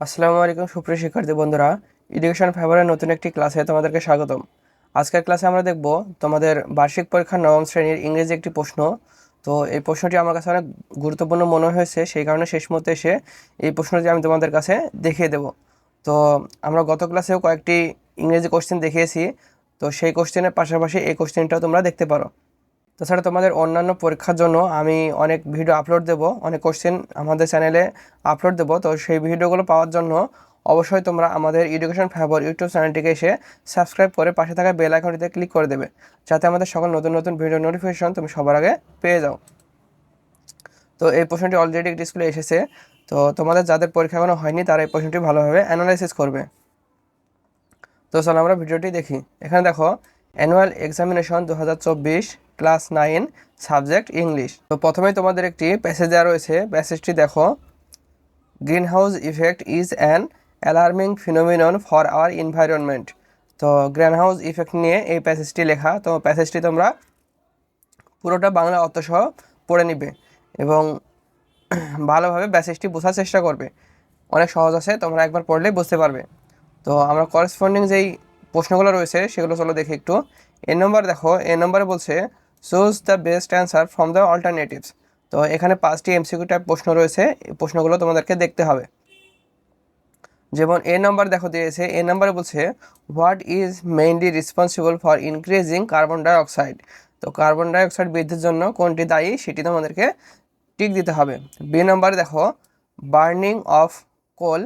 আসসালামু আলাইকুম, সুপ্রিয় শিক্ষার্থী বন্ধুরা। এডুকেশন ফেভারের নতুন একটি ক্লাসে তোমাদেরকে স্বাগতম। আজকের ক্লাসে আমরা দেখব তোমাদের বার্ষিক পরীক্ষার নবম শ্রেণির ইংরেজি একটি প্রশ্ন। তো এই প্রশ্নটি আমার কাছে অনেক গুরুত্বপূর্ণ মনে হয়েছে, সেই কারণে শেষ মুহূর্তে এসে এই প্রশ্নটি আমি তোমাদের কাছে দেখিয়ে দেব। তো আমরা গত ক্লাসেও কয়েকটি ইংরেজি কোশ্চেন দেখিয়েছি। তো সেই কোশ্চেনের পাশাপাশি এই কোশ্চেনটাও তোমরা দেখতে পারো। তাছাড়া তোমাদের অন্যান্য পরীক্ষার জন্য আমি অনেক ভিডিও আপলোড দেব, অনেক কোশ্চেন আমাদের চ্যানেলে আপলোড দেব। তো সেই ভিডিওগুলো পাওয়ার জন্য অবশ্যই তোমরা আমাদের এডুকেশন ফেভার ইউটিউব চ্যানেলটিকে এসে সাবস্ক্রাইব করে পাশে থাকা বেল আইকনটিতে ক্লিক করে দেবে। যাতে আমাদের সকল নতুন নতুন ভিডিও নোটিফিকেশন তুমি সবার আগে পেয়ে যাও। তো এই প্রশ্নটি অলরেডি স্কুলে এসেছে। তো তোমাদের যাদের পরীক্ষা এখনও হয়নি, তারা এই প্রশ্নটি ভালোভাবে অ্যানালাইসিস করবে। তো চলো আমরা ভিডিওটি দেখি। এখানে দেখো অ্যানুয়াল এক্সামিনেশন দু হাজার চব্বিশ ক্লাস নাইন, সাবজেক্ট ইংলিশ। তো প্রথমেই তোমাদের একটি প্যাসেজ দেওয়া রয়েছে। প্যাসেজটি দেখো। Greenhouse effect is an alarming phenomenon for our environment তো গ্রিন হাউস ইফেক্ট নিয়ে এই প্যাসেজটি লেখা। তো প্যাসেজটি তোমরা পুরোটা বাংলা অর্থসহ পড়ে নিবে এবং ভালোভাবে প্যাসেজটি বোঝার চেষ্টা করবে। অনেক সহজ আছে, তোমরা একবার পড়লেই বুঝতে পারবে। তো আমরা করসপন্ডিং যেই প্রশ্নগুলো রয়েছে, সেগুলো চলো দেখি একটু। এ নম্বর দেখো। এ নম্বরে বলছে choose the best answer from the alternatives তো এখানে পাঁচটি এমসিকিউ টাইপ প্রশ্ন রয়েছে। এই প্রশ্নগুলো তোমাদেরকে দেখতে হবে। যেমন এ নাম্বার দেখো দিয়েছে। এ নাম্বারে বলছে what is mainly responsible for increasing carbon dioxide তো কার্বন ডাইঅক্সাইড বৃদ্ধির জন্য কোনটি দায়ী সেটি তোমাদেরকে টিক দিতে হবে। বি নাম্বারে দেখো burning of coal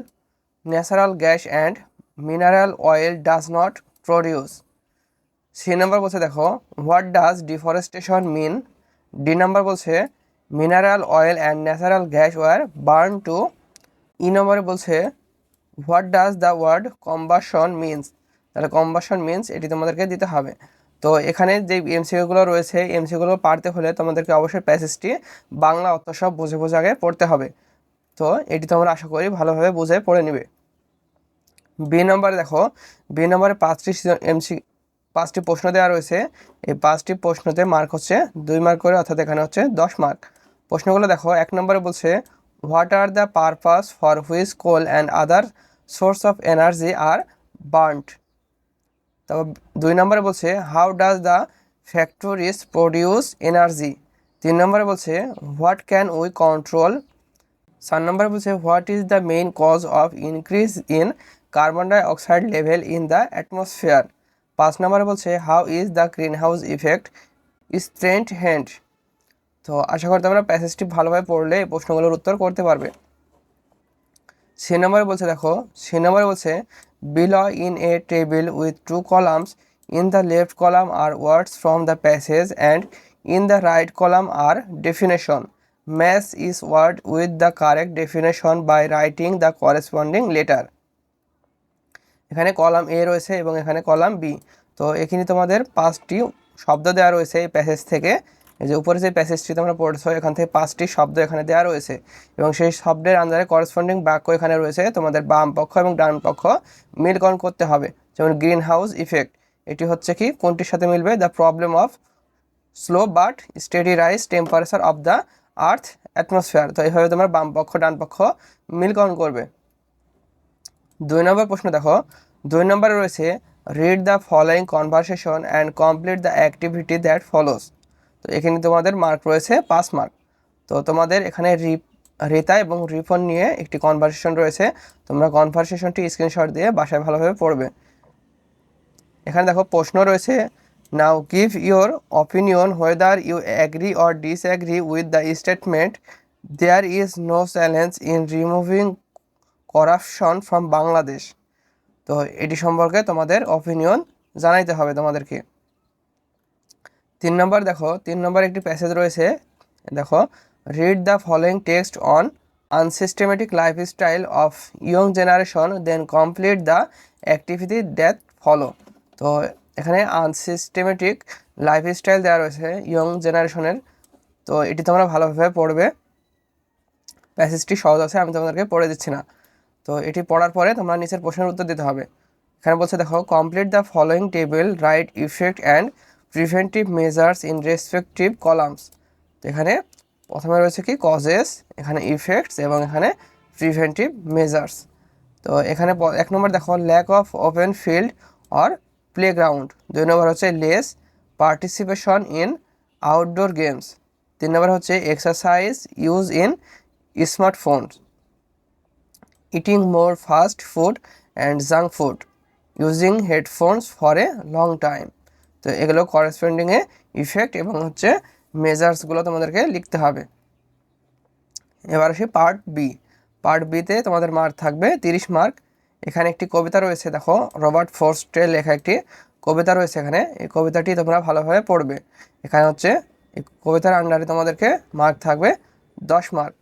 natural gas and mineral oil does not produce C number বলছে, দেখো what does deforestation mean D number বলছে mineral oil and natural gas were burn to E নম্বরে বলছে what does the word combustion means তাহলে combustion means এটি তোমাদেরকে দিতে হবে। তো এখানে যে এমসিগুলো রয়েছে এমসিগুলো পারতে হলে তোমাদেরকে অবশ্যই প্যাসেজটি বাংলা অর্থ সব বুঝে বুঝে আগে পড়তে হবে। তো এটি তোমরা আশা করি ভালোভাবে বুঝে পড়ে নিবে। বি নম্বরে দেখো বি নম্বরে পাঁচটি এমসি পাঁচটি প্রশ্ন দেওয়া রয়েছে। এই পাঁচটি প্রশ্নতে মার্ক হচ্ছে দুই মার্ক করে, অর্থাৎ এখানে হচ্ছে দশ মার্ক প্রশ্নগুলো দেখো, এক নম্বরে বলছে what are the purpose for which coal and other source of energy are burned তারপর দুই নম্বরে বলছে how does the factories produce energy তিন নম্বরে বলছে হোয়াট ক্যান উই কন্ট্রোল চার নম্বরে বলছে what is the main cause of increase in carbon dioxide level in the atmosphere পাঁচ নম্বরে বলছে how is the greenhouse effect strengthened তো আশা করি তোমরা প্যাসেজটি ভালোভাবে পড়লে এই প্রশ্নগুলোর উত্তর করতে পারবে। সে নম্বরে বলছে, দেখো, সে নম্বরে বলছে fill in a table with two columns in the left column are words from the passage and in the right column are definition match its word with the correct definition by writing the corresponding letter এখানে column A রয়েছে এবং এখানে column B তো এখানে তোমাদের পাঁচটি শব্দ দেওয়া রয়েছে এই প্যাসেজ থেকে। এই যে উপরে যে প্যাসেজটি তোমরা পড়ছো, এখান থেকে পাঁচটি শব্দ এখানে দেওয়া রয়েছে। এবং সেই শব্দের আন্দারে করসপন্ডিং বাক্য এখানে রয়েছে। তোমাদের বাম পক্ষ এবং ডান পক্ষ মিলকরণ করতে হবে। যেমন গ্রিন হাউস ইফেক্ট এটি হচ্ছে কি? কোনটির সাথে মিলবে? The problem of slow but steady rise temperature of the earth atmosphere তো এইভাবে তোমার বাম পক্ষ, ডান পক্ষ মিলকরণ করবে। দুই নম্বর প্রশ্ন দেখো। দুই নম্বরে রয়েছে read the following conversation and complete the activity that follows তো এখানে তোমাদের মার্ক রয়েছে পাঁচ মার্ক তো তোমাদের এখানে রিপ রেতা এবং রিফোন নিয়ে একটি কনভারসেশন রয়েছে। তোমরা কনভারসেশনটি স্ক্রিনশট দিয়ে বাসায় ভালোভাবে পড়বে। এখানে দেখো, প্রশ্ন রয়েছে now give your opinion whether you agree or disagree with the statement there is no challenge in removing corruption from Bangladesh তো এটি সম্পর্কে তোমাদের অপিনিয়ন জানাইতে হবে তোমাদেরকে। তিন নম্বর দেখো, তিন নম্বর একটি প্যাসেজ রয়েছে। দেখো read the following text on unsystematic lifestyle of young generation then complete the activity that follow তো এখানে আনসিস্টেমেটিক লাইফস্টাইল দেওয়া রয়েছে ইয়ং জেনারেশনের তো এটি তোমরা ভালোভাবে পড়বে। প্যাসেজটি সহজ আছে, আমি তোমাদেরকে পড়ে দিচ্ছি না। তো এটি পড়ার পরে তোমরা নিচের প্রশ্নের উত্তর দিতে হবে। এখানে বলছে, দেখো complete the following table write effect and preventive measures in respective columns তো এখানে প্রথমে রয়েছে কি? কজেস এখানে ইফেক্টস এবং এখানে প্রিভেন্টিভ মেজার্স তো এখানে এক নম্বর দেখো lack of open field or playground দুই নম্বর হচ্ছে less participation in outdoor games তিন নম্বর হচ্ছে exercise use in smartphones eating more fast food and junk food using headphones for a long time তো এগুলো করেসপন্ডিংয়ে ইফেক্ট এবং হচ্ছে মেজার্সগুলো তোমাদেরকে লিখতে হবে। এবার আসি পার্ট বি পার্ট বিতে তোমাদের মার্ক থাকবে তিরিশ মার্ক এখানে একটি কবিতা রয়েছে, দেখো, রবার্ট ফোর্স্টের লেখা একটি কবিতা রয়েছে এখানে। এই কবিতাটি তোমরা ভালোভাবে পড়বে। এখানে হচ্ছে এই কবিতার আন্ডারে তোমাদেরকে মার্ক থাকবে দশ মার্ক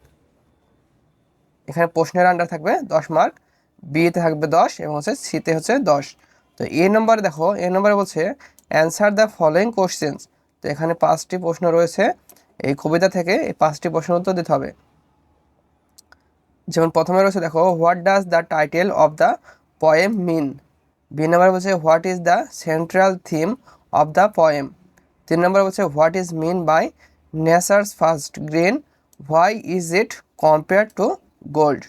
এখানে প্রশ্নের আন্ডার থাকবে দশ মার্ক বিতে থাকবে দশ এবং হচ্ছে সিতে হচ্ছে দশ। তো এ নম্বরে দেখো এ নম্বরে বলছে অ্যান্সার দ্য ফলোয়িং কোশ্চেন্স তো এখানে পাঁচটি প্রশ্ন রয়েছে। এই কবিতা থেকে এই পাঁচটি প্রশ্ন উত্তর দিতে হবে। যেমন প্রথমে রয়েছে দেখো what does the title of the poem mean B number বলছে what is the central theme of the poem তিন নম্বর বলছে what is mean by nature's first green why is it compare to gold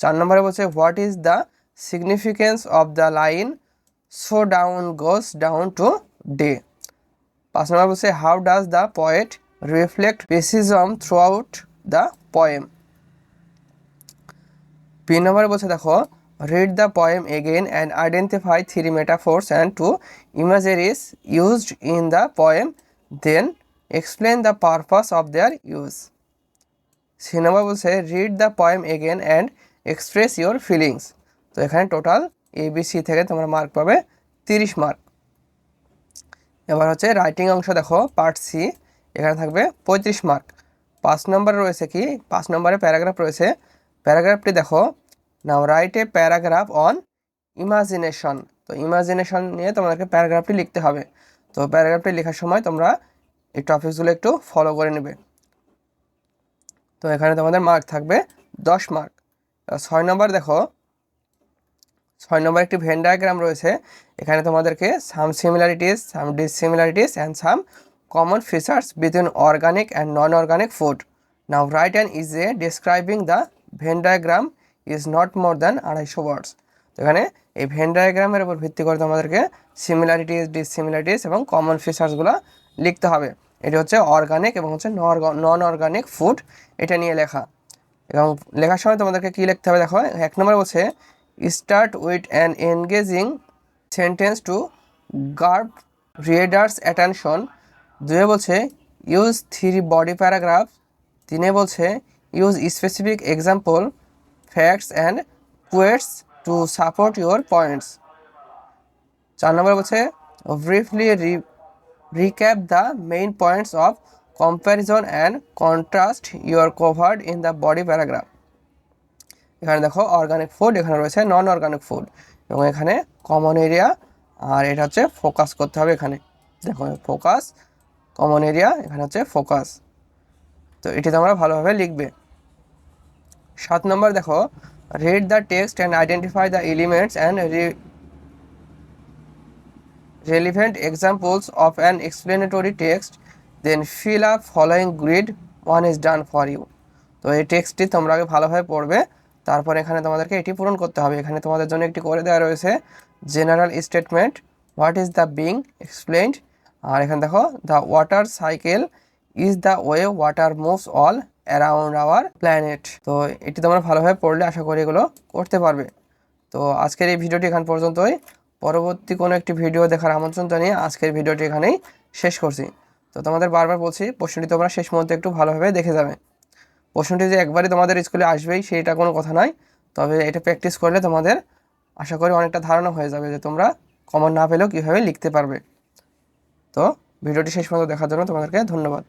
চার নম্বরে বলছে what is the significance of the line so down goes down to day পাঁচ নম্বর বলছে how does the poet reflect pessimism throughout the poem তিন নম্বরে বলছে, দেখো read the poem again and identify three metaphors and two imageries used in the poem then explain the purpose of their use C number বলছে read the poem again and express your feelings তো এখানে total ABC থেকে তোমরা mark পাবে তিরিশ mark এবার হচ্ছে writing অংশ দেখো পার্ট সি এখানে থাকবে পঁয়ত্রিশ মার্ক পাঁচ নম্বরে রয়েছে কি? পাঁচ নম্বরে প্যারাগ্রাফ রয়েছে। প্যারাগ্রাফটি দেখো। Now write a paragraph on imagination তো ইমাজিনেশন নিয়ে তোমাদেরকে প্যারাগ্রাফটি লিখতে হবে। তো প্যারাগ্রাফটি লেখার সময় তোমরা এই টপিকসগুলো একটু ফলো করে নেবে। তো এখানে তোমাদের মার্ক থাকবে দশ মার্ক ছয় নম্বর দেখো। ছয় নম্বর একটি ভেন ডায়াগ্রাম রয়েছে। এখানে তোমাদেরকে some similarities some dissimilarities and some common features between organic and non organic food now write and is a describing the Venn diagram is not more than আড়াইশো ওয়ার্ডস এখানে এই ভেন ডায়াগ্রামের উপর ভিত্তি করে তোমাদেরকে সিমিলারিটিস ডিসিমিলারিটিস এবং common ফিচার্সগুলো লিখতে হবে। এটি হচ্ছে অর্গানিক এবং হচ্ছে নন অর্গানিক ফুড এটা নিয়ে লেখা। এবং লেখার সময় তোমাদেরকে কী লিখতে হবে দেখো, এক নম্বর বলছে start with an engaging sentence to guard readers attention দুয়ে বলছে ইউজ থ্রি বডি প্যারাগ্রাফ তিনে বলছে use specific example facts and quotes to support your points চার নম্বর বলছে briefly recap the main points of comparison and contrast you are covered in the body paragraph. এখানে দেখো organic food এখানে রয়েছে নন organic food এবং এখানে কমন এরিয়া আর এটা হচ্ছে ফোকাস করতে হবে এখানে। দেখো ফোকাস কমন এরিয়া এখানে হচ্ছে ফোকাস তো এটি তোমরা ভালোভাবে লিখবে। সাত নম্বর দেখো read the text and identify the elements and relevant examples of an explanatory text, then fill up following grid, one is done for you. তো এই টেক্সটটি তোমরা আগে ভালোভাবে পড়বে, তারপর এখানে তোমাদেরকে এটি পূরণ করতে হবে। এখানে তোমাদের জন্য একটি করে দেওয়া রয়েছে general statement what is the being explained আর এখানে দেখো the water cycle is the way water moves all around our planet তো এটি তোমরা ভালোভাবে পড়লে আশা করি এগুলো করতে পারবে। তো আজকের এই ভিডিওটি এখান পর্যন্তই। পরবর্তী কোনো একটি ভিডিও দেখার আমন্ত্রণ জানিয়ে আজকের ভিডিওটি এখানেই শেষ করছি। তো তোমাদের বারবার বলছি, প্রশ্নটি তোমরা শেষ মুহূর্তে একটু ভালোভাবে দেখে যাবে। প্রশ্নটি যে একবারই তোমাদের স্কুলে আসবেই, সেইটা কোনো কথা নয়। তবে এটা প্র্যাকটিস করলে তোমাদের আশা করি অনেকটা ধারণা হয়ে যাবে যে তোমরা কমন না পেলেও কীভাবে লিখতে পারবে। তো ভিডিওটি শেষ পর্যন্ত দেখার জন্য তোমাদেরকে ধন্যবাদ।